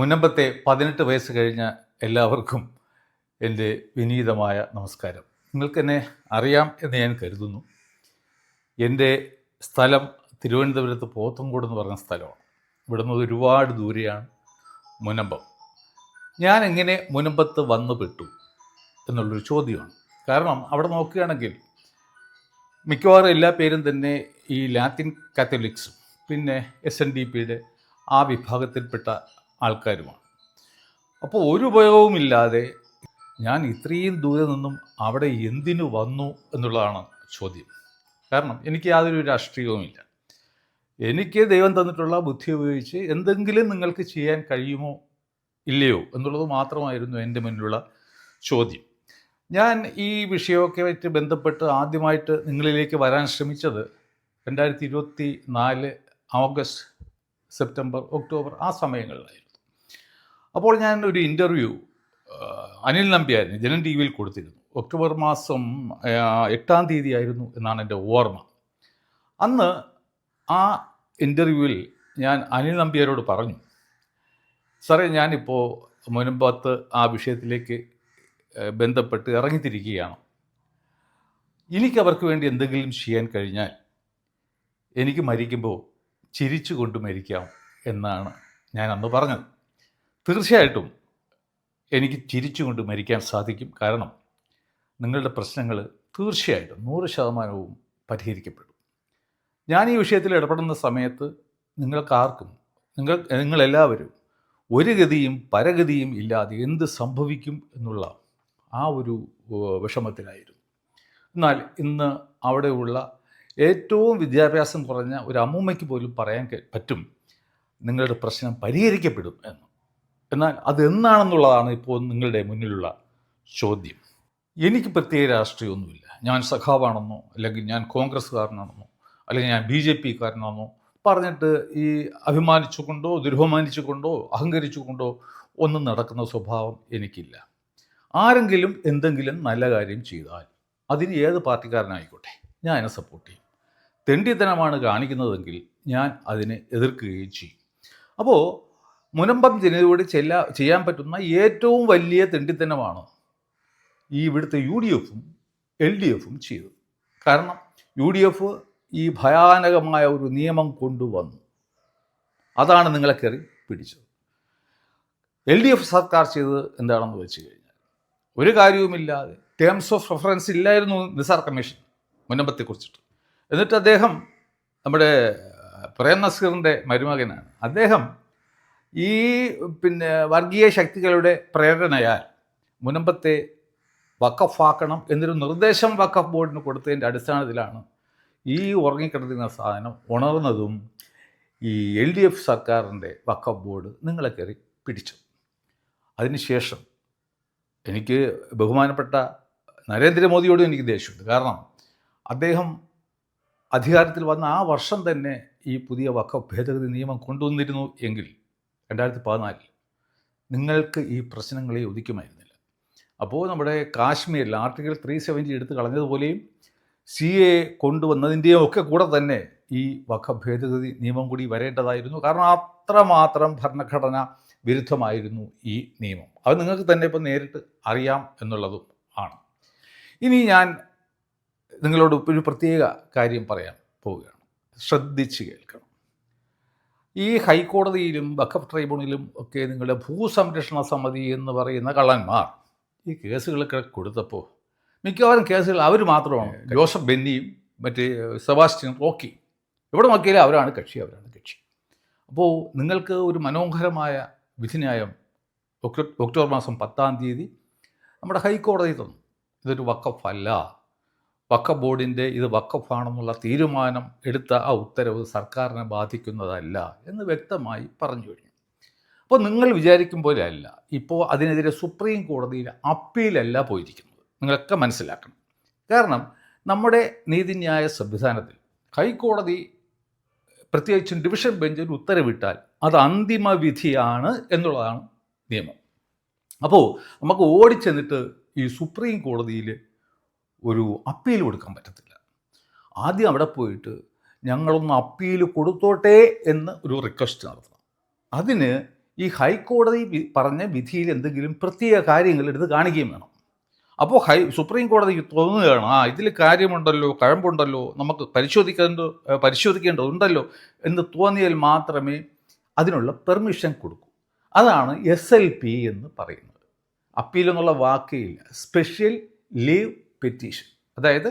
മുനമ്പത്തെ പതിനെട്ട് വയസ്സ് കഴിഞ്ഞ എല്ലാവർക്കും എന്റെ വിനീതമായ നമസ്കാരം. നിങ്ങൾക്കെന്നെ അറിയാം എന്ന് ഞാൻ കരുതുന്നു. എന്റെ സ്ഥലം തിരുവനന്തപുരത്ത് പോത്തങ്കോട് എന്ന് പറഞ്ഞ സ്ഥലമാണ്. ഇവിടെ നിന്ന് ഒരുപാട് ദൂരെയാണ് മുനമ്പം. ഞാൻ എങ്ങനെ മുനമ്പത്ത് വന്നു പെട്ടു എന്നുള്ളൊരു ചോദ്യമാണ്. കാരണം അവിടെ നോക്കുകയാണെങ്കിൽ മിക്കവാറും എല്ലാ പേരും തന്നെ ഈ ലാറ്റിൻ കാത്തലിക്സും പിന്നെ എസ് എൻ ഡി പിയുടെ ആ വിഭാഗത്തിൽപ്പെട്ട ആൾക്കാരുമാണ്. അപ്പോൾ ഒരു ഉപയോഗവുമില്ലാതെ ഞാൻ ഇത്രയും ദൂരെ നിന്നും അവിടെ എന്തിനു വന്നു എന്നുള്ളതാണ് ചോദ്യം. കാരണം എനിക്ക് യാതൊരു രാഷ്ട്രീയവുമില്ല. എനിക്ക് ദൈവം തന്നിട്ടുള്ള ബുദ്ധി ഉപയോഗിച്ച് എന്തെങ്കിലും നിങ്ങൾക്ക് ചെയ്യാൻ കഴിയുമോ ഇല്ലയോ എന്നുള്ളത് മാത്രമായിരുന്നു എന്റെ മുന്നിലുള്ള ചോദ്യം. ഞാൻ ഈ വിഷയമൊക്കെ ആയിട്ട് ബന്ധപ്പെട്ട് ആദ്യമായിട്ട് നിങ്ങളിലേക്ക് വരാൻ ശ്രമിച്ചത് രണ്ടായിരത്തി ഇരുപത്തി നാല് ഓഗസ്റ്റ് സെപ്റ്റംബർ ഒക്ടോബർ ആ സമയങ്ങളിലായിരുന്നു. അപ്പോൾ ഞാൻ ഒരു ഇന്റർവ്യൂ അനിൽ നമ്പ്യാരിന് ജനൻ ടി വിയിൽ കൊടുത്തിരുന്നു. ഒക്ടോബർ മാസം എട്ടാം തീയതി ആയിരുന്നു എന്നാണ് എന്റെ ഓർമ്മ. അന്ന് ആ ഇന്റർവ്യൂവിൽ ഞാൻ അനിൽ നമ്പ്യാരോട് പറഞ്ഞു സാറേ ഞാനിപ്പോൾ മുൻപത്ത് ആ വിഷയത്തിലേക്ക് ബന്ധപ്പെട്ട് ഇറങ്ങിത്തിരിക്കുകയാണ്. എനിക്കവർക്ക് വേണ്ടി എന്തെങ്കിലും ചെയ്യാൻ കഴിഞ്ഞാൽ എനിക്ക് മരിക്കുമ്പോൾ ചിരിച്ചുകൊണ്ട് മരിക്കാം എന്നാണ് ഞാൻ അന്ന് പറഞ്ഞത്. തീർച്ചയായിട്ടും എനിക്ക് ചിരിച്ചുകൊണ്ട് മരിക്കാൻ സാധിക്കും. കാരണം നിങ്ങളുടെ പ്രശ്നങ്ങൾ തീർച്ചയായിട്ടും നൂറ് ശതമാനവും പരിഹരിക്കപ്പെടും. ഞാൻ ഈ വിഷയത്തിൽ ഇടപെടുന്ന സമയത്ത് നിങ്ങൾക്കാർക്കും നിങ്ങൾ നിങ്ങളെല്ലാവരും ഒരു ഗതിയും പരഗതിയും ഇല്ലാതെ എന്ത് സംഭവിക്കും എന്നുള്ള ആ ഒരു വിഷമത്തിലായിരുന്നു. എന്നാൽ ഇന്ന് അവിടെയുള്ള ഏറ്റവും വിദ്യാഭ്യാസം കുറഞ്ഞ ഒരു അമ്മൂമ്മയ്ക്ക് പോലും പറയാൻ പറ്റും നിങ്ങളുടെ പ്രശ്നം പരിഹരിക്കപ്പെടും എന്ന്. എന്നാൽ അതെന്നാണെന്നുള്ളതാണ് ഇപ്പോൾ നിങ്ങളുടെ മുന്നിലുള്ള ചോദ്യം. എനിക്ക് പ്രത്യേക രാഷ്ട്രീയമൊന്നുമില്ല. ഞാൻ സഖാവാണെന്നോ അല്ലെങ്കിൽ ഞാൻ കോൺഗ്രസ്സുകാരനാണെന്നോ അല്ലെങ്കിൽ ഞാൻ ബി ജെ പിക്കാരനാണെന്നോ പറഞ്ഞിട്ട് ഈ അഭിമാനിച്ചുകൊണ്ടോ ദുരഭിമാനിച്ചുകൊണ്ടോ അഹങ്കരിച്ചുകൊണ്ടോ ഒന്നും നടക്കുന്ന സ്വഭാവം എനിക്കില്ല. ആരെങ്കിലും എന്തെങ്കിലും നല്ല കാര്യം ചെയ്താൽ അതിന് ഏത് പാർട്ടിക്കാരനായിക്കോട്ടെ ഞാൻ അതിനെ സപ്പോർട്ട് ചെയ്യും. തെണ്ടിത്തനമാണ് കാണിക്കുന്നതെങ്കിൽ ഞാൻ അതിനെ എതിർക്കുകയും ചെയ്യും. അപ്പോൾ മുനമ്പം ജനതയോട് ചെല്ല ചെയ്യാൻ പറ്റുന്ന ഏറ്റവും വലിയ തെണ്ടിത്തനമാണ് ഈ ഇവിടുത്തെ യു ഡി എഫും എൽ ഡി എഫും ചെയ്തത്. കാരണം യു ഡി എഫ് ഈ ഭയാനകമായ ഒരു നിയമം കൊണ്ടുവന്നു. അതാണ് നിങ്ങളെ കയറി പിടിച്ചത്. എൽ ഡി എഫ് സർക്കാർ ചെയ്തത് എന്താണെന്ന് വെച്ച് കഴിഞ്ഞാൽ ഒരു കാര്യവുമില്ലാതെ ടേംസ് ഓഫ് റെഫറൻസ് ഇല്ലായിരുന്നു നിസാർ കമ്മീഷൻ മുനമ്പത്തെക്കുറിച്ചിട്ട്. എന്നിട്ട് അദ്ദേഹം നമ്മുടെ പ്രേം നസീറിന്റെ മരുമകനാണ്. അദ്ദേഹം ഈ പിന്നെ വർഗീയ ശക്തികളുടെ പ്രേരണയാൽ മുനമ്പത്തെ വക്കഫാക്കണം എന്നൊരു നിർദ്ദേശം വക്കഫ് ബോർഡിന് കൊടുത്തതിന്റെ അടിസ്ഥാനത്തിലാണ് ഈ ഉറങ്ങിക്കിടക്കുന്ന സാധനം ഉണർന്നതും ഈ എൽ ഡി എഫ് സർക്കാരിന്റെ വക്കഫ് ബോർഡ് നിങ്ങളെ കയറി പിടിച്ചു. അതിനുശേഷം എനിക്ക് ബഹുമാനപ്പെട്ട നരേന്ദ്രമോദിയോടും എനിക്ക് ദേഷ്യമുണ്ട്. കാരണം അദ്ദേഹം അധികാരത്തിൽ വന്ന ആ വർഷം തന്നെ ഈ പുതിയ വക്കഫ് ഭേദഗതി നിയമം കൊണ്ടുവന്നിരുന്നു എങ്കിൽ രണ്ടായിരത്തി പതിനാലിൽ നിങ്ങൾക്ക് ഈ പ്രശ്നങ്ങളെ ഒതുക്കുമായിരുന്നില്ല അപ്പോൾ നമ്മുടെ കാശ്മീരിൽ ആർട്ടിക്കിൾ ത്രീ സെവന്റി എടുത്ത് കളഞ്ഞതുപോലെയും സി എ കൊണ്ടുവന്നതിന്റെയും ഒക്കെ കൂടെ തന്നെ ഈ വഖഫ് ഭേദഗതി നിയമം കൂടി വരേണ്ടതായിരുന്നു. കാരണം അത്രമാത്രം ഭരണഘടന വിരുദ്ധമായിരുന്നു ഈ നിയമം. അത് നിങ്ങൾക്ക് തന്നെ ഇപ്പം നേരിട്ട് അറിയാം എന്നുള്ളതും ആണ്. ഇനി ഞാൻ നിങ്ങളോട് ഒരു പ്രത്യേക കാര്യം പറയാൻ പോവുകയാണ്. ശ്രദ്ധിച്ച് കേൾക്കണം. ഈ ഹൈക്കോടതിയിലും വഖഫ് ട്രൈബ്യൂണലിലും ഒക്കെ നിങ്ങളുടെ ഭൂസംരക്ഷണ സമിതി എന്ന് പറയുന്ന കള്ളന്മാർ ഈ കേസുകളൊക്കെ കൊടുത്തപ്പോൾ മിക്കവാറും കേസുകൾ അവർ മാത്രമാണ്. ജോസഫ് ബെന്നിയും മറ്റേ സെബാസ്റ്റ്യൻ റോക്കി. എവിടെ നോക്കിയാലും അവരാണ് കക്ഷി അവരാണ് കക്ഷി. അപ്പോൾ നിങ്ങൾക്ക് ഒരു മനോഹരമായ വിധിന്യായം ഒക്ടോ- ഒക്ടോബർ മാസം പത്താം തീയതി നമ്മുടെ ഹൈക്കോടതി തന്നു. ഇതൊരു വക്കഫല്ല വക്കഫ് ബോർഡിന്റെ ഇത് വക്കഫാണെന്നുള്ള തീരുമാനം എടുത്ത ആ ഉത്തരവ് സർക്കാരിനെ ബാധിക്കുന്നതല്ല എന്ന് വ്യക്തമായി പറഞ്ഞു കഴിഞ്ഞു. അപ്പോൾ നിങ്ങൾ വിചാരിക്കും പോലെ അല്ല. ഇപ്പോൾ അതിനെതിരെ സുപ്രീം കോടതിയിൽ അപ്പീലല്ല പോയിരിക്കുന്നത്. നിങ്ങളൊക്കെ മനസ്സിലാക്കണം. കാരണം നമ്മുടെ നീതിന്യായ സംവിധാനത്തിൽ ഹൈക്കോടതി പ്രത്യേകിച്ചും ഡിവിഷൻ ബെഞ്ചിൽ ഉത്തരവിട്ടാൽ അത് അന്തിമ വിധിയാണ് എന്നുള്ളതാണ് നിയമം. അപ്പോൾ നമുക്ക് ഓടിച്ചെന്നിട്ട് ഈ സുപ്രീം കോടതിയിൽ ഒരു അപ്പീൽ കൊടുക്കാൻ പറ്റത്തില്ല. ആദ്യം അവിടെ പോയിട്ട് ഞങ്ങളൊന്ന് അപ്പീൽ കൊടുത്തോട്ടെ എന്ന് ഒരു റിക്വസ്റ്റ് നടത്തണം. അതിന് ഈ ഹൈക്കോടതി പറഞ്ഞ വിധിയിൽ എന്തെങ്കിലും പ്രത്യേക കാര്യങ്ങൾ എടുത്ത് കാണിക്കുകയും വേണം. അപ്പോൾ ഹൈ സുപ്രീം കോടതിക്ക് തോന്നുകയാണ് ആ ഇതിൽ കാര്യമുണ്ടല്ലോ കഴമ്പുണ്ടല്ലോ നമുക്ക് പരിശോധിക്കേണ്ട പരിശോധിക്കേണ്ടതുണ്ടല്ലോ എന്ന് തോന്നിയാൽ മാത്രമേ അതിനുള്ള പെർമിഷൻ കൊടുക്കൂ. അതാണ് എസ് എൽ പി എന്ന് പറയുന്നത്. അപ്പീൽ എന്നുള്ള വാക്കേ ഇല്ല സ്പെഷ്യൽ ലീവ് പെറ്റീഷൻ അതായത്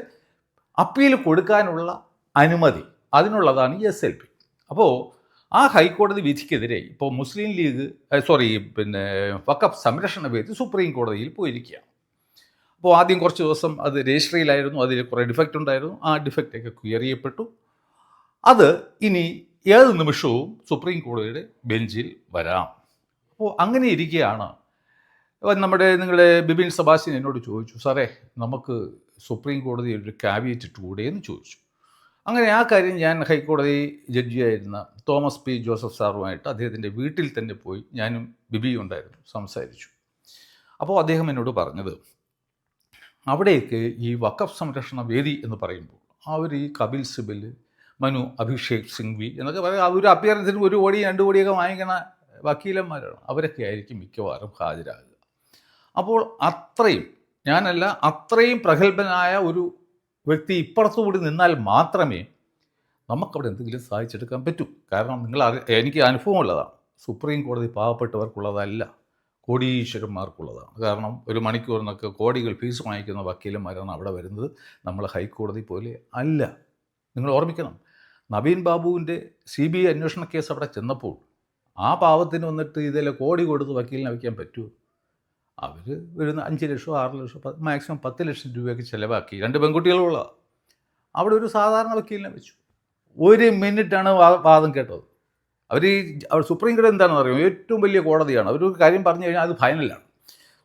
അപ്പീൽ കൊടുക്കാനുള്ള അനുമതി. അതിനുള്ളതാണ് എസ് എൽ പി അപ്പോൾ ആ ഹൈക്കോടതി വിധിക്കെതിരെ ഇപ്പോൾ മുസ്ലിം ലീഗ് സോറി പിന്നെ വക്കഫ് സംരക്ഷണ വേദി സുപ്രീം കോടതിയിൽ പോയിരിക്കുകയാണ്. അപ്പോൾ ആദ്യം കുറച്ച് ദിവസം അത് രജിസ്ട്രിയിലായിരുന്നു അതിൽ കുറേ ഡിഫക്റ്റ് ഉണ്ടായിരുന്നു. ആ ഡിഫക്റ്റൊക്കെ ക്ലിയർ അത് ഇനി ഏത് നിമിഷവും സുപ്രീം കോടതിയുടെ ബെഞ്ചിൽ വരാം. അപ്പോൾ അങ്ങനെ ഇരിക്കുകയാണ് നമ്മുടെ നിങ്ങളുടെ ബിബിൻ സബാസിൻ എന്നോട് ചോദിച്ചു സാറേ നമുക്ക് സുപ്രീം കോടതി ഒരു കാവിയറ്റ് ഇട്ടുകൂടെ എന്ന് ചോദിച്ചു. അങ്ങനെ ആ കാര്യം ഞാൻ ഹൈക്കോടതി ജഡ്ജിയായിരുന്ന തോമസ് പി ജോസഫ് സാറുമായിട്ട് അദ്ദേഹത്തിന്റെ വീട്ടിൽ തന്നെ പോയി ഞാനും ബിബിയും ഉണ്ടായിരുന്നു സംസാരിച്ചു. അപ്പോൾ അദ്ദേഹം എന്നോട് പറഞ്ഞത് അവിടേക്ക് ഈ വഖഫ് സംരക്ഷണ വേദി എന്ന് പറയുമ്പോൾ അവർ ഈ കപിൽ സിബൽ മനു അഭിഷേക് സിംഗ്വി എന്നൊക്കെ പറയുക അവർ അപ്പിയറൻസിന് ഒരു കോടി രണ്ട് കോടിയൊക്കെ വാങ്ങിക്കുന്ന വക്കീലന്മാരാണ്. അവരൊക്കെ ആയിരിക്കും മിക്കവാറും ഹാജരാകുക. അപ്പോൾ അത്രയും ഞാനല്ല അത്രയും പ്രഗത്ഭനായ ഒരു വ്യക്തി ഇപ്പുറത്തുകൂടി നിന്നാൽ മാത്രമേ നമുക്കവിടെ എന്തെങ്കിലും സാധിച്ചെടുക്കാൻ പറ്റൂ. കാരണം നിങ്ങൾ എനിക്ക് അനുഭവമുള്ളതാണ്. സുപ്രീം കോടതി പാവപ്പെട്ടവർക്കുള്ളതല്ല കോടീശ്വരന്മാർക്കുള്ളതാണ്. കാരണം ഒരു മണിക്കൂറിനൊക്കെ കോടികൾ ഫീസ് വാങ്ങിക്കുന്ന വക്കീലന്മാരാണ് അവിടെ വരുന്നത്. നമ്മൾ ഹൈക്കോടതി പോലെ അല്ല. നിങ്ങൾ ഓർമ്മിക്കണം നവീൻ ബാബുവിന്റെ സി ബി ഐ അന്വേഷണ കേസ് അവിടെ ചെന്നപ്പോൾ ആ പാവത്തിന് വന്നിട്ട് ഇതിലെ കോടി കൊടുത്ത് വക്കീലിനെ വയ്ക്കാൻ പറ്റുമോ? അവർ ഒരു അഞ്ച് ലക്ഷം ആറ് ലക്ഷം മാക്സിമം പത്ത് ലക്ഷം രൂപയൊക്കെ ചിലവാക്കി. രണ്ട് പെൺകുട്ടികളുള്ള. അവിടെ ഒരു സാധാരണ വക്കീലിനെ വെച്ചു. ഒരു മിനിറ്റാണ് വാദം കേട്ടത്. അവർ അവർ സുപ്രീം കോടതി എന്താണെന്ന് അറിയുമോ? ഏറ്റവും വലിയ കോടതിയാണ്. അവരൊരു കാര്യം പറഞ്ഞു കഴിഞ്ഞാൽ അത് ഫൈനലാണ്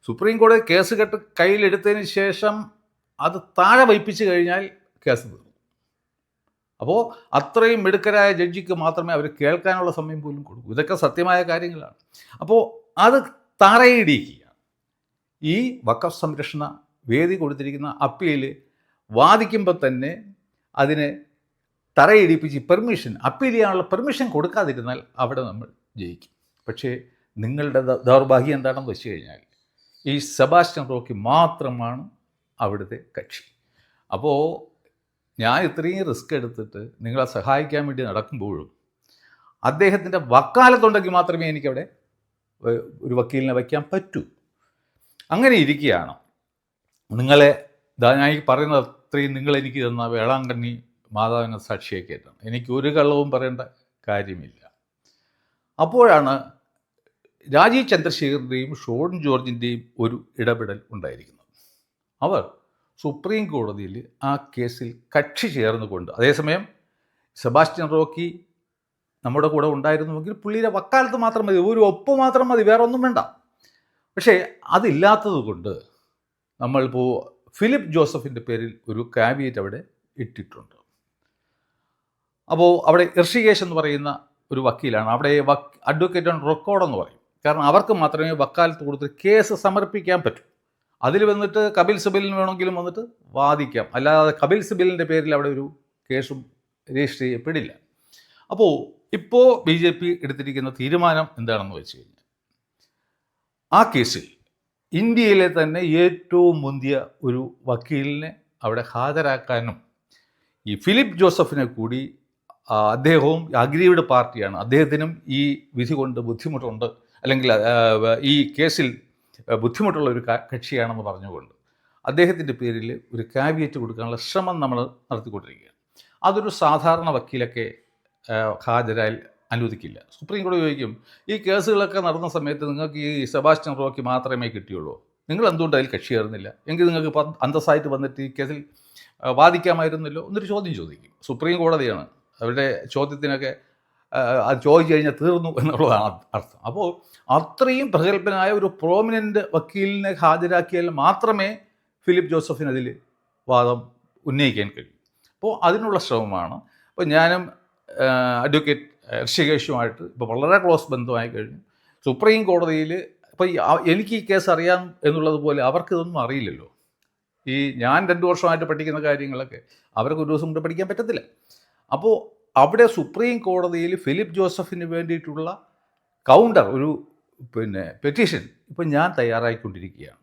സുപ്രീം കോടതി കേസ് കെട്ട് കയ്യിലെടുത്തതിന് ശേഷം അത് താഴെ വയ്പ്പിച്ച് കഴിഞ്ഞാൽ കേസ് തീർന്നു. അപ്പോൾ അത്രയും മിടുക്കരായ ജഡ്ജിക്ക് മാത്രമേ അവർ കേൾക്കാനുള്ള സമയം പോലും കൊടുക്കൂ. ഇതൊക്കെ സത്യമായ കാര്യങ്ങളാണ്. അപ്പോൾ അത് തറയിടിക്കുക. ഈ വക്കഫ് സംരക്ഷണ വേദി കൊടുത്തിരിക്കുന്ന അപ്പീൽ വാദിക്കുമ്പോൾ തന്നെ അതിനെ തറയിടിപ്പിച്ച് പെർമിഷൻ അപ്പീൽ ചെയ്യാനുള്ള പെർമിഷൻ കൊടുക്കാതിരുന്നാൽ അവിടെ നമ്മൾ ജയിക്കും. പക്ഷേ നിങ്ങളുടെ ദൗർഭാഗ്യം എന്താണെന്ന് വെച്ച് കഴിഞ്ഞാൽ ഈ സെബാസ്റ്റ്യൻ റോക്കി മാത്രമാണ് അവിടുത്തെ കക്ഷി. അപ്പോൾ ഞാൻ ഇത്രയും റിസ്ക് എടുത്തിട്ട് നിങ്ങളെ സഹായിക്കാൻ വേണ്ടി നടക്കുമ്പോഴും അദ്ദേഹത്തിന്റെ വക്കാലത്തുണ്ടെങ്കിൽ മാത്രമേ എനിക്കവിടെ ഒരു വക്കീലിനെ വയ്ക്കാൻ പറ്റൂ. അങ്ങനെ ഇരിക്കുകയാണ്. നിങ്ങളെ ഞാൻ ഈ പറയുന്ന അത്രയും നിങ്ങൾ എനിക്ക് തന്ന വേളാങ്കണ്ണി മാതാവിനെ സാക്ഷിയാക്കിയിട്ടാണ് എനിക്ക് ഒരു കള്ളവും പറയേണ്ട കാര്യമില്ല. അപ്പോഴാണ് രാജീവ് ചന്ദ്രശേഖറിന്റെയും ഷോൺ ജോർജിന്റെയും ഒരു ഇടപെടൽ ഉണ്ടായിരിക്കുന്നത്. അവർ സുപ്രീം കോടതിയിൽ ആ കേസിൽ കക്ഷി ചേർന്നുകൊണ്ട് അതേസമയം സെബാസ്റ്റ്യൻ റോക്കി നമ്മുടെ കൂടെ ഉണ്ടായിരുന്നുവെങ്കിൽ പുള്ളിയുടെ വക്കാലത്ത് മാത്രം മതി ഒരു ഒപ്പ് മാത്രം മതി വേറെ ഒന്നും വേണ്ട. പക്ഷേ അതില്ലാത്തത് കൊണ്ട് നമ്മളിപ്പോൾ ഫിലിപ്പ് ജോസഫിന്റെ പേരിൽ ഒരു കാവിയേറ്റ് അവിടെ ഇട്ടിട്ടുണ്ട്. അപ്പോൾ അവിടെ ഋഷികേശ് എന്ന് പറയുന്ന ഒരു വക്കീലാണ്. അവിടെ വക് അഡ്വക്കേറ്റ് ഓൺ റെക്കോർഡ് എന്ന് പറയും. കാരണം അവർക്ക് മാത്രമേ വക്കാലത്ത് കൊടുത്ത് കേസ് സമർപ്പിക്കാൻ പറ്റൂ. അതിൽ വന്നിട്ട് കപിൽ സിബലിന് വേണമെങ്കിലും വന്നിട്ട് വാദിക്കാം. അല്ലാതെ കപിൽ സിബലിന്റെ പേരിൽ അവിടെ ഒരു കേസും രജിസ്റ്റർ ചെയ്യപ്പെടില്ല. അപ്പോൾ ഇപ്പോൾ ബി ജെ പി എടുത്തിരിക്കുന്ന തീരുമാനം എന്താണെന്ന് വെച്ച് കഴിഞ്ഞാൽ ആ കേസിൽ ഇന്ത്യയിലെ തന്നെ ഏറ്റവും മുന്തിയ ഒരു വക്കീലിനെ അവിടെ ഹാജരാക്കാനും ഈ ഫിലിപ്പ് ജോസഫിനെ കൂടി അദ്ദേഹവും അഗ്രീവിഡ് പാർട്ടിയാണ്. അദ്ദേഹത്തിനും ഈ വിധി കൊണ്ട് ബുദ്ധിമുട്ടുണ്ട്. അല്ലെങ്കിൽ ഈ കേസിൽ ബുദ്ധിമുട്ടുള്ള ഒരു കക്ഷിയാണെന്ന് പറഞ്ഞുകൊണ്ട് അദ്ദേഹത്തിന്റെ പേരിൽ ഒരു കാവിയറ്റ് കൊടുക്കാനുള്ള ശ്രമം നമ്മൾ നടത്തിക്കൊണ്ടിരിക്കുകയാണ്. അതൊരു സാധാരണ വക്കീലൊക്കെ ആ, ഹാജരായാൽ അനുവദിക്കില്ല. സുപ്രീം കോടതി ചോദിക്കും ഈ കേസുകളൊക്കെ നടന്ന സമയത്ത് നിങ്ങൾക്ക് ഈ സെബാസ്റ്റ്യൻ റോക്കി മാത്രമേ കിട്ടിയുള്ളൂ. നിങ്ങൾ എന്തുകൊണ്ട് അതിൽ കക്ഷി ചേർന്നില്ല? എങ്കിൽ നിങ്ങൾക്ക് അന്തസ്സായിട്ട് വന്നിട്ട് ഈ കേസിൽ വാദിക്കാമായിരുന്നല്ലോ? എന്നൊരു ചോദ്യം ചോദിക്കും. സുപ്രീം കോടതിയാണ്. അവരുടെ ചോദ്യത്തിനൊക്കെ അത് ചോദിച്ചു കഴിഞ്ഞാൽ തീർന്നു എന്നുള്ളതാണ് അർത്ഥം. അപ്പോൾ അത്രയും പ്രഗത്ഭനായ ഒരു പ്രോമിനന്റ് വക്കീലിനെ ഹാജരാക്കിയാൽ മാത്രമേ ഫിലിപ്പ് ജോസഫിനതിൽ വാദം ഉന്നയിക്കാൻ കഴിയൂ. അപ്പോൾ അതിനുള്ള ശ്രമമാണ്. അപ്പോൾ ഞാനും അഡ്വക്കേറ്റ് ഋഷികേഷുമായിട്ട് ഇപ്പോൾ വളരെ ക്ലോസ് ബന്ധമായി കഴിഞ്ഞു. സുപ്രീം കോടതിയിൽ ഇപ്പോൾ എനിക്ക് ഈ കേസ് അറിയാം എന്നുള്ളതുപോലെ അവർക്ക് ഇതൊന്നും അറിയില്ലല്ലോ. ഈ ഞാൻ രണ്ട് വർഷമായിട്ട് പഠിക്കുന്ന കാര്യങ്ങളൊക്കെ അവർക്ക് ഒരു ദിവസം കൊണ്ട് പഠിക്കാൻ പറ്റത്തില്ല. അപ്പോൾ അവിടെ സുപ്രീം കോടതിയിൽ ഫിലിപ്പ് ജോസഫിന് വേണ്ടിയിട്ടുള്ള കൗണ്ടർ ഒരു പിന്നെ പെറ്റീഷൻ ഇപ്പം ഞാൻ തയ്യാറായിക്കൊണ്ടിരിക്കുകയാണ്.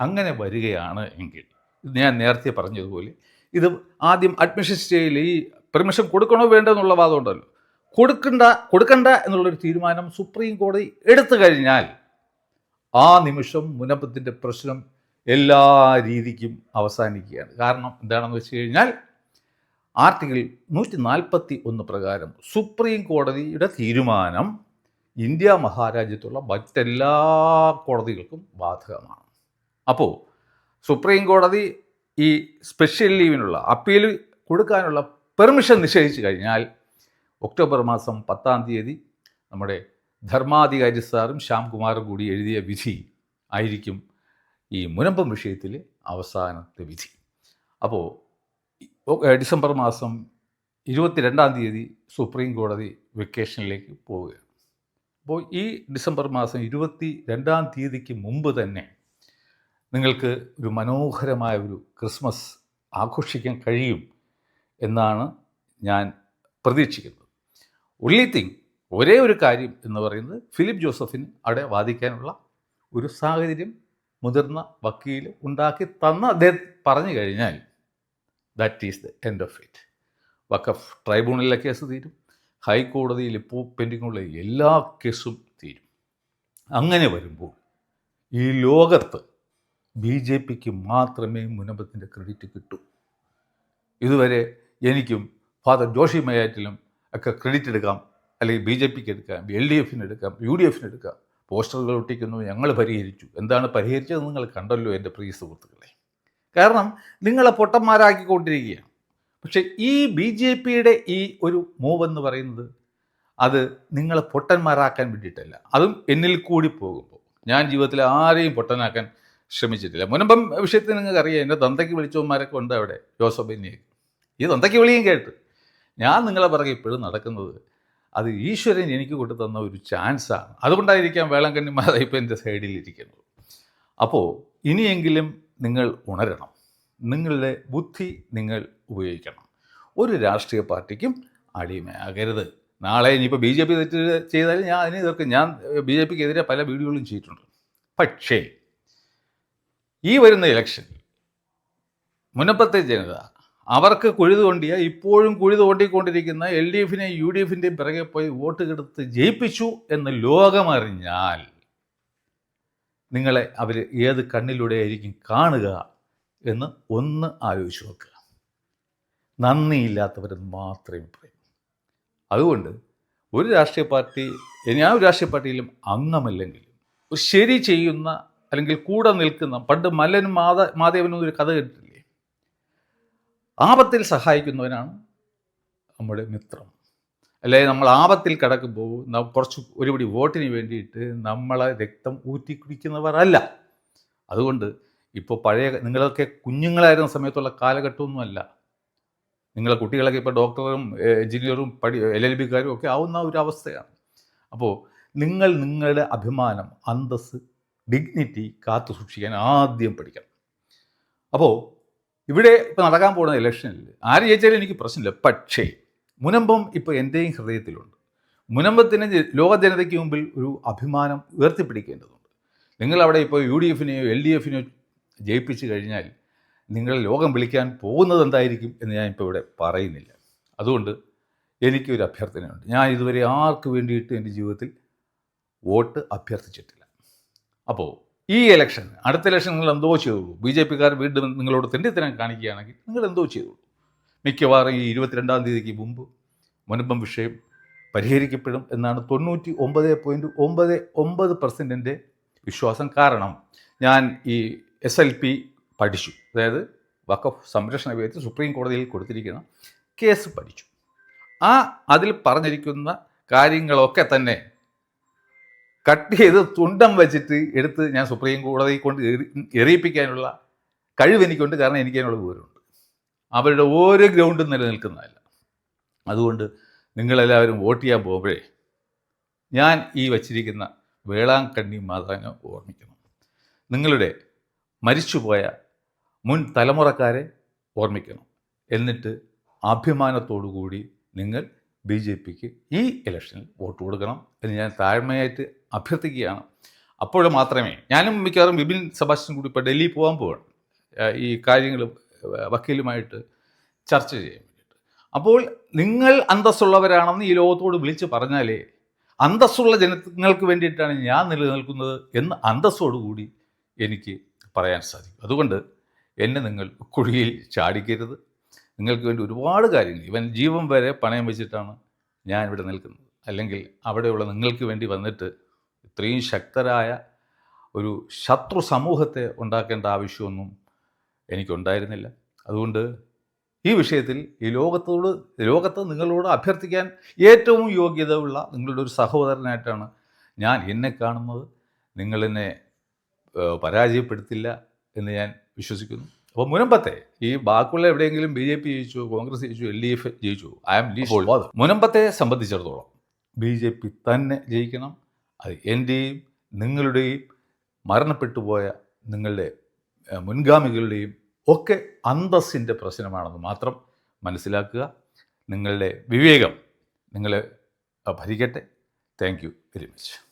അങ്ങനെ വരികയാണ് എങ്കിൽ ഞാൻ നേരത്തെ പറഞ്ഞതുപോലെ ഇത് ആദ്യം അഡ്മിഷൻ സ്റ്റേയിൽ ഈ പെർമിഷൻ കൊടുക്കണോ വേണ്ടോ എന്നുള്ള വാദം ഉണ്ടല്ലോ കൊടുക്കണ്ട കൊടുക്കണ്ട എന്നുള്ളൊരു തീരുമാനം സുപ്രീം കോടതി എടുത്തു കഴിഞ്ഞാൽ ആ നിമിഷം മുനമ്പത്തിന്റെ പ്രശ്നം എല്ലാ രീതിക്കും അവസാനിക്കുകയാണ്. കാരണം എന്താണെന്ന് വെച്ച് കഴിഞ്ഞാൽ ആർട്ടിക്കിൾ നൂറ്റി നാൽപ്പത്തി ഒന്ന് പ്രകാരം സുപ്രീം കോടതിയുടെ തീരുമാനം ഇന്ത്യ മഹാരാജ്യത്തുള്ള മറ്റെല്ലാ കോടതികൾക്കും ബാധകമാണ്. അപ്പോൾ സുപ്രീം കോടതി ഈ സ്പെഷ്യൽ ലീവിനുള്ള അപ്പീൽ കൊടുക്കാനുള്ള പെർമിഷൻ നിഷേധിച്ചു കഴിഞ്ഞാൽ ഒക്ടോബർ മാസം പത്താം തീയതി നമ്മുടെ ധർമാധികാരി സാറും ശ്യാംകുമാറും കൂടി എഴുതിയ വിധി ആയിരിക്കും ഈ മുനമ്പം വിഷയത്തിലെ അവസാനത്തെ വിധി. അപ്പോൾ ഡിസംബർ മാസം ഇരുപത്തിരണ്ടാം തീയതി സുപ്രീം കോടതി വെക്കേഷനിലേക്ക് പോവുകയാണ്. അപ്പോൾ ഈ ഡിസംബർ മാസം ഇരുപത്തി രണ്ടാം തീയതിക്ക് മുമ്പ് തന്നെ നിങ്ങൾക്ക് ഒരു മനോഹരമായ ഒരു ക്രിസ്മസ് ആഘോഷിക്കാൻ കഴിയും എന്നാണ് ഞാൻ പ്രതീക്ഷിക്കുന്നത്. ഒൺലി തിങ് ഒരേ ഒരു കാര്യം എന്ന് പറയുന്നത് ഫിലിപ്പ് ജോസഫിന് അവിടെ വാദിക്കാനുള്ള ഒരു സാഹചര്യം മുതിർന്ന വക്കീൽ ഉണ്ടാക്കി തന്ന അദ്ദേഹം പറഞ്ഞു കഴിഞ്ഞാൽ that is the end of it വക്കഫ് ട്രൈബ്യൂണലിലെ കേസ് തീരും ഹൈക്കോടതിയിൽ ഇപ്പോൾ പെൻഡിങ്ങുള്ള എല്ലാ കേസും തീരും. അങ്ങനെ വരുമ്പോൾ ഈ ലോകത്ത് ബി ജെ പിക്ക് മാത്രമേ മുനമ്പത്തിന്റെ ക്രെഡിറ്റ് കിട്ടൂ. ഇതുവരെ എനിക്കും ഫാദർ ജോഷി മയാറ്റിലും ഒക്കെ ക്രെഡിറ്റ് എടുക്കാം. അല്ലെങ്കിൽ ബി ജെ പിക്ക് എടുക്കാം എൽ ഡി എഫിന് എടുക്കാം യു ഡി എഫിന് എടുക്കാം. പോസ്റ്ററുകൾ ഒട്ടിക്കുന്നു ഞങ്ങൾ പരിഹരിച്ചു. എന്താണ് പരിഹരിച്ചത് നിങ്ങൾ കണ്ടല്ലോ എന്റെ പ്രിയ സുഹൃത്തുക്കളെ. കാരണം നിങ്ങളെ പൊട്ടന്മാരാക്കിക്കൊണ്ടിരിക്കുകയാണ്. പക്ഷേ ഈ ബി ജെ പിയുടെ ഈ ഒരു മൂവ് എന്ന് പറയുന്നത് അത് നിങ്ങളെ പൊട്ടന്മാരാക്കാൻ വേണ്ടിയിട്ടല്ല. അതും എന്നിൽ കൂടി പോകുമ്പോൾ. ഞാൻ ജീവിതത്തിൽ ആരെയും പൊട്ടനാക്കാൻ ശ്രമിച്ചിട്ടില്ല. മുനമ്പം വിഷയത്തിൽ നിങ്ങൾക്കറിയാം എന്റെ തന്തയ്ക്ക് വിളിച്ചവന്മാരൊക്കെ ഉണ്ട് അവിടെ ജോസഫിനെയൊക്കെ ഈ തന്തയ്ക്ക് വിളിയും കേട്ട്. ഞാൻ നിങ്ങളെ പിറകെ ഇപ്പോഴും നടക്കുന്നത് അത് ഈശ്വരൻ എനിക്ക് കൊണ്ടു തന്ന ഒരു ചാൻസാണ് അതുകൊണ്ടായിരിക്കാം വേളങ്കണ്ണി മാത ഇപ്പോൾ എന്റെ സൈഡിലിരിക്കുന്നത് അപ്പോൾ ഇനിയെങ്കിലും നിങ്ങൾ ഉണരണം. നിങ്ങളുടെ ബുദ്ധി നിങ്ങൾ ഉപയോഗിക്കണം. ഒരു രാഷ്ട്രീയ പാർട്ടിക്കും അടിമയാകരുത്. നാളെ ഇനിയിപ്പോൾ ബി ജെ പി തെറ്റ് ചെയ്താൽ ഞാൻ അതിനെ എതിർക്കും ഞാൻ ബി ജെ പിക്ക് എതിരെ പല വീഡിയോകളും ചെയ്തിട്ടുണ്ട്. പക്ഷേ ഈ വരുന്ന ഇലക്ഷൻ മുനപ്പത്തെ ജനത അവർക്ക് കുഴി തോണ്ടിയ ഇപ്പോഴും കുഴി തോണ്ടിക്കൊണ്ടിരിക്കുന്ന എൽ ഡി എഫിനെയും യു ഡി എഫിന്റെയും പിറകെ പോയി വോട്ട് കെടുത്ത് ജയിപ്പിച്ചു എന്ന് ലോകമറിഞ്ഞാൽ നിങ്ങളെ അവർ ഏത് കണ്ണിലൂടെ ആയിരിക്കും കാണുക എന്ന് ഒന്ന് ആലോചിച്ച് നോക്കുക. നന്ദിയില്ലാത്തവരെന്ന് മാത്രമേ പറയൂ. അതുകൊണ്ട് ഒരു രാഷ്ട്രീയ പാർട്ടി ഞാൻ ഒരു രാഷ്ട്രീയ പാർട്ടിയിലും അംഗമല്ലെങ്കിലും ശരി ചെയ്യുന്ന അല്ലെങ്കിൽ കൂടെ നിൽക്കുന്ന പണ്ട് മല്ലനും മാത മാധവനും ഒരു കഥ കേട്ടിട്ടില്ലേ? ആപത്തിൽ സഹായിക്കുന്നവനാണ് നമ്മുടെ മിത്രം. അല്ലെ? നമ്മൾ ആപത്തിൽ കിടക്കുമ്പോൾ കുറച്ച് ഒരുപടി വോട്ടിന് വേണ്ടിയിട്ട് നമ്മളെ രക്തം ഊറ്റി കുടിക്കുന്നവർ അല്ല. അതുകൊണ്ട് ഇപ്പോൾ പഴയ നിങ്ങളൊക്കെ കുഞ്ഞുങ്ങളായിരുന്ന സമയത്തുള്ള കാലഘട്ടമൊന്നുമല്ല നിങ്ങളെ കുട്ടികളൊക്കെ ഇപ്പോൾ ഡോക്ടറും എഞ്ചിനീയറും പഠി എൽ എൽ ബിക്കാരും ഒക്കെ ആവുന്ന ഒരു അവസ്ഥയാണ്. അപ്പോൾ നിങ്ങൾ നിങ്ങളുടെ അഭിമാനം അന്തസ് ഡിഗ്നിറ്റി കാത്തു സൂക്ഷിക്കാൻ ആദ്യം പഠിക്കണം. അപ്പോൾ ഇവിടെ ഇപ്പോൾ നടക്കാൻ പോകുന്ന ഇലക്ഷനിൽ ആര് ജയിച്ചാലും എനിക്ക് പ്രശ്നമില്ല. പക്ഷേ മുനമ്പം ഇപ്പോൾ എന്റെയും ഹൃദയത്തിലുണ്ട്. മുനമ്പത്തിന് ലോക ജനതയ്ക്ക് മുമ്പിൽ ഒരു അഭിമാനം ഉയർത്തിപ്പിടിക്കേണ്ടതുണ്ട്. നിങ്ങളവിടെ ഇപ്പോൾ യു ഡി എഫിനെയോ എൽ ഡി എഫിനെയോ ജയിപ്പിച്ചു കഴിഞ്ഞാൽ നിങ്ങൾ ലോകം വിളിക്കാൻ പോകുന്നത് എന്തായിരിക്കും എന്ന് ഞാൻ ഇപ്പോൾ ഇവിടെ പറയുന്നില്ല. അതുകൊണ്ട് എനിക്കൊരു അഭ്യർത്ഥനയുണ്ട്. ഞാൻ ഇതുവരെ ആർക്ക് വേണ്ടിയിട്ട് എന്റെ ജീവിതത്തിൽ വോട്ട് അഭ്യർത്ഥിച്ചിട്ടില്ല. അപ്പോൾ ഈ ഇലക്ഷൻ അടുത്ത ഇലക്ഷൻ നിങ്ങൾ എന്തോ ചെയ്തോളൂ. ബി ജെ പിക്കാർ വീണ്ടും നിങ്ങളോട് തെണ്ടിത്തരം കാണിക്കുകയാണെങ്കിൽ നിങ്ങൾ എന്തോ ചെയ്തോളൂ. മിക്കവാറും ഈ ഇരുപത്തിരണ്ടാം തീയതിക്ക് മുമ്പ് മുൻപം വിഷയം പരിഹരിക്കപ്പെടും എന്നാണ് തൊണ്ണൂറ്റി ഒമ്പത് പോയിന്റ് ഒമ്പത് ഒമ്പത് പെർസെന്റിന്റെ വിശ്വാസം കാരണം. ഞാൻ ഈ എസ് എൽ പി പഠിച്ചു. അതായത് വഖഫ് സംരക്ഷണ വിധത്തിൽ സുപ്രീം കോടതിയിൽ കൊടുത്തിരിക്കുന്ന കേസ് പഠിച്ചു. ആ അതിൽ പറഞ്ഞിരിക്കുന്ന കാര്യങ്ങളൊക്കെ തന്നെ കട്ട് ചെയ്ത് തുണ്ടം വെച്ചിട്ട് എടുത്ത് ഞാൻ സുപ്രീം കോടതി കൊണ്ട് എറി- എറിയിപ്പിക്കാനുള്ള കഴിവ് എനിക്കുണ്ട്. കാരണം എനിക്ക് അതിനുള്ള വിവരമുണ്ട്. അവരുടെ ഓരോ ഗ്രൗണ്ടും നിലനിൽക്കുന്നതല്ല. അതുകൊണ്ട് നിങ്ങളെല്ലാവരും വോട്ട് ചെയ്യാൻ പോകുമ്പോഴേ ഞാൻ ഈ വച്ചിരിക്കുന്ന വേളാങ്കണ്ണി മാതാവിനെ ഓർമ്മിക്കണം നിങ്ങളുടെ മരിച്ചുപോയ മുൻ തലമുറക്കാരെ ഓർമ്മിക്കണം എന്നിട്ട് അഭിമാനത്തോടു കൂടി നിങ്ങൾ ബി ജെ പിക്ക് ഈ ഇലക്ഷനിൽ വോട്ട് കൊടുക്കണം എന്ന് ഞാൻ താഴ്മയായിട്ട് അഭ്യർത്ഥിക്കുകയാണ്. അപ്പോൾ മാത്രമേ ഞാനും മിക്കവാറും വിപിൻ സെബാസ്റ്റ്യൻ കൂടി ഇപ്പോൾ ഡൽഹി പോകാൻ പോവാണ്. ഈ കാര്യങ്ങൾ വക്കീലുമായിട്ട് ചർച്ച ചെയ്യാൻ വേണ്ടിയിട്ട്. അപ്പോൾ നിങ്ങൾ അന്തസ്സുള്ളവരാണെന്ന് ഈ ലോകത്തോട് വിളിച്ച് പറഞ്ഞാലേ അന്തസ്സുള്ള ജനങ്ങൾക്ക് വേണ്ടിയിട്ടാണ് ഞാൻ നിലനിൽക്കുന്നത് എന്ന് അന്തസ്സോടുകൂടി എനിക്ക് പറയാൻ സാധിക്കും. അതുകൊണ്ട് എന്നെ നിങ്ങൾ കുഴിയിൽ ചാടിക്കരുത്. നിങ്ങൾക്ക് വേണ്ടി ഒരുപാട് കാര്യങ്ങൾ ഇവൻ ജീവൻ വരെ പണയം വെച്ചിട്ടാണ് ഞാൻ ഇവിടെ നിൽക്കുന്നത്. അല്ലെങ്കിൽ അവിടെയുള്ള നിങ്ങൾക്ക് വേണ്ടി വന്നിട്ട് ഇത്രയും ശക്തരായ ഒരു ശത്രു സമൂഹത്തെ ഉണ്ടാക്കേണ്ട ആവശ്യമൊന്നും എനിക്കുണ്ടായിരുന്നില്ല. അതുകൊണ്ട് ഈ വിഷയത്തിൽ ഈ ലോകത്തോട് ലോകത്ത് നിങ്ങളോട് അഭ്യർത്ഥിക്കാൻ ഏറ്റവും യോഗ്യത ഉള്ള നിങ്ങളുടെ ഒരു സഹോദരനായിട്ടാണ് ഞാൻ എന്നെ കാണുന്നത്. നിങ്ങളെന്നെ പരാജയപ്പെടുത്തില്ല എന്ന് ഞാൻ വിശ്വസിക്കുന്നു. അപ്പോൾ മുനമ്പത്തെ ഈ ബാക്കിയുള്ള എവിടെയെങ്കിലും ബി ജെ പി ജയിച്ചു കോൺഗ്രസ് ജയിച്ചു എൽ ഡി എഫ് ജയിച്ചു ഐ ആം ലീ മുനമ്പത്തെ സംബന്ധിച്ചിടത്തോളം ബി ജെ പി തന്നെ ജയിക്കണം. അത് എന്റെയും നിങ്ങളുടെയും മരണപ്പെട്ടു പോയ നിങ്ങളുടെ മുൻഗാമികളുടെയും ഒക്കെ അന്തസ്സിന്റെ പ്രശ്നമാണെന്ന് മാത്രം മനസ്സിലാക്കുക. നിങ്ങളുടെ വിവേകം നിങ്ങളെ ഭരിക്കട്ടെ. Thank you very much